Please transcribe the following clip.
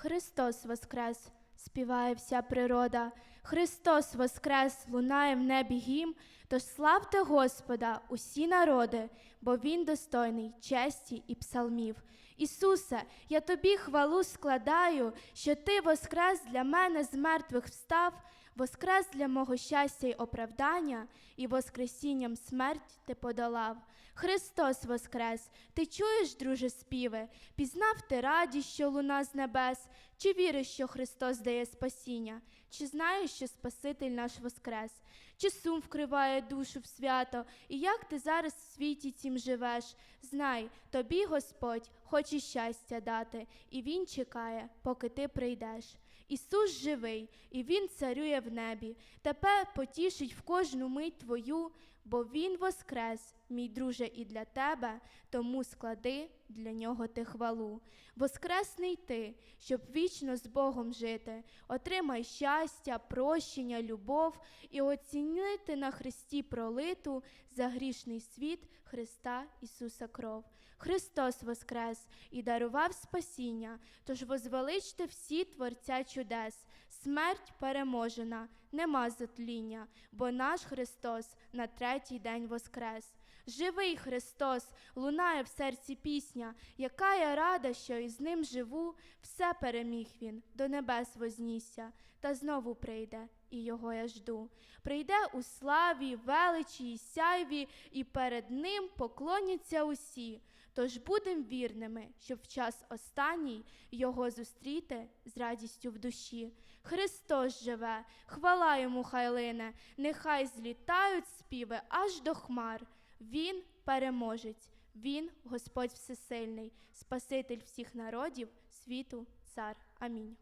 Христос воскрес, співає вся природа. Христос воскрес, лунає в небі гім. Тож славте Господа, усі народи, бо Він достойний честі і псалмів. Ісусе, я тобі хвалу складаю, що Ти воскрес для мене з мертвих встав, воскрес для мого щастя й оправдання, і воскресінням смерть ти подолав. Христос воскрес, ти чуєш, друже, співи, пізнав ти радість, що луна з небес, чи віриш, що Христос дає спасіння, чи знаєш, що Спаситель наш воскрес, чи сум вкриває душу в свято, і як ти зараз в світі цім живеш? Знай, тобі Господь хоче щастя дати, і Він чекає, поки ти прийдеш. Ісус живий, і Він царює в небі. Тепер потішить в кожну мить твою, бо Він воскрес, мій друже, і для тебе, тому склади для нього ти хвалу. Воскресний ти, щоб вічно з Богом жити, отримай щастя, прощення, любов і оцінити на Христі пролиту за грішний світ Христа Ісуса кров. Христос воскрес і дарував спасіння, тож возвеличте всі Творця чудес. Смерть переможена, нема затління, бо наш Христос на третій день воскрес. Живий Христос, лунає в серці пісня, яка я рада, що із ним живу, все переміг він, до небес вознісся, та знову прийде, і його я жду. Прийде у славі, величі й сяйві, і перед ним поклоняться усі. Тож будем вірними, щоб в час останній його зустріти з радістю в душі. Христос живе, хвала йому хай лине, нехай злітають співи аж до хмар. Він переможець, він Господь Всесильний, Спаситель всіх народів, світу, цар. Амінь.